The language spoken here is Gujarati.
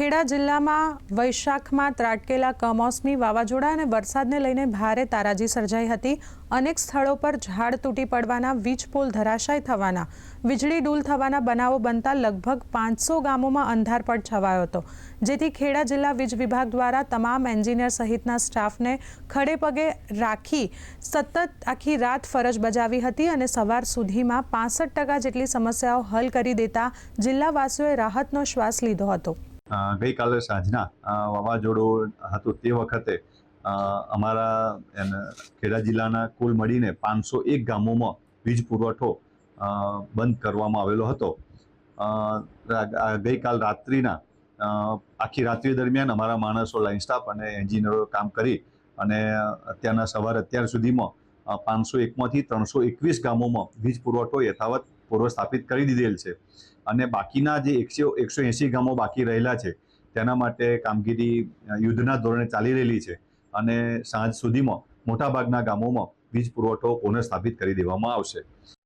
ખેડા જિલ્લામાં વૈશાખમાં ત્રાટકેલા કમોસમી વાવાઝોડા અને વરસાદને લઈને ભારે તારાજી સર્જાઈ હતી. અનેક સ્થળો પર ઝાડ તૂટી પડવાના, વીજ પોલ ધરાશાય થવાના, વીજળી ડૂલ થવાના બનાવો બનતા લગભગ પાંચસો ગામોમાં અંધારપટ છવાયો હતો. જેથી ખેડા જિલ્લા વીજ વિભાગ દ્વારા તમામ એન્જિનિયર સહિતના સ્ટાફને ખડે પગે રાખી સતત આખી રાત ફરજ બજાવી હતી અને સવાર સુધીમાં પાસઠ ટકા જેટલી સમસ્યાઓ હલ કરી દેતા જિલ્લાવાસીઓએ રાહતનો શ્વાસ લીધો હતો. ગઈકાલે સાંજના વાવાઝોડું હતું તે વખતે અમારા ખેડા જિલ્લાના કુલ મળીને પાંચસો એક ગામોમાં વીજ પુરવઠો બંધ કરવામાં આવેલો હતો. ગઈકાલ રાત્રિના આખી રાત્રિ દરમિયાન અમારા માણસો લાઇન સ્ટાફ અને એન્જિનિયરો કામ કરી અને અત્યારના સવાર અત્યાર સુધીમાં પાંચસો એકમાંથી ત્રણસો એકવીસ ગામોમાં વીજ પુરવઠો યથાવત પૂર્વ સ્થાપિત કરી દીધેલ છે. અને બાકીના જે એકસો એકસો એંસી ગામો બાકી રહેલા છે, તેના માટે કામગીરી યુદ્ધના ધોરણે ચાલી રહેલી છે અને સાંજ સુધીમાં મોટાભાગના ગામોમાં વીજ પુરવઠો પુનઃસ્થાપિત કરી દેવામાં આવશે.